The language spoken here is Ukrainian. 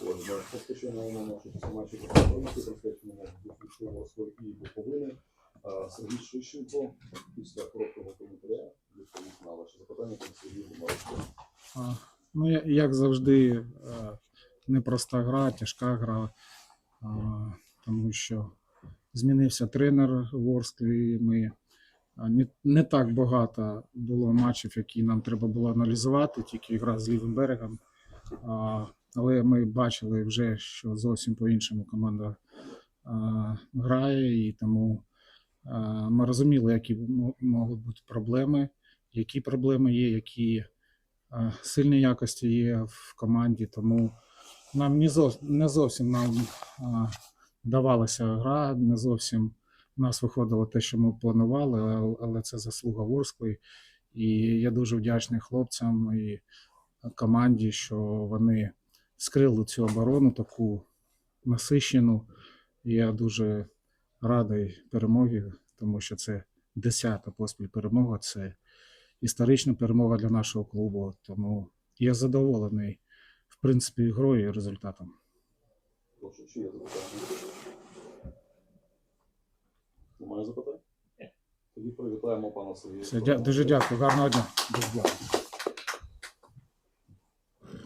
Отже, розпочинаємо нашу матчі постановки, присвяченого Духовського і Буковини. Сергій Шищенко, після короткого коментаря, відповість на ваші запитання, пан Сергій Гумарський. Ну, як завжди, е, непроста гра, тяжка гра, тому що змінився тренер в. Ми не, не так багато було матчів, які нам треба було аналізувати, тільки гра з лівим берегом. А, Але ми бачили вже, що зовсім по-іншому команда а, грає, і тому а, ми розуміли, які можуть бути проблеми, які проблеми є, які е, сильні якості є в команді, тому нам не, зов, не зовсім нам е, давалася гра, не зовсім в нас виходило те, що ми планували, але, але це заслуга Ворскли. І я дуже вдячний хлопцям і команді, що вони скрили цю оборону таку насищену. І я дуже радий перемогі, тому що це десята поспіль перемога. Це історична перемога для нашого клубу. Тому я задоволений, в принципі, грою і результатом. Немає запитань? Тоді привітаємо пана Сергія. Дуже дякую, гарного дня. Дуже дякую.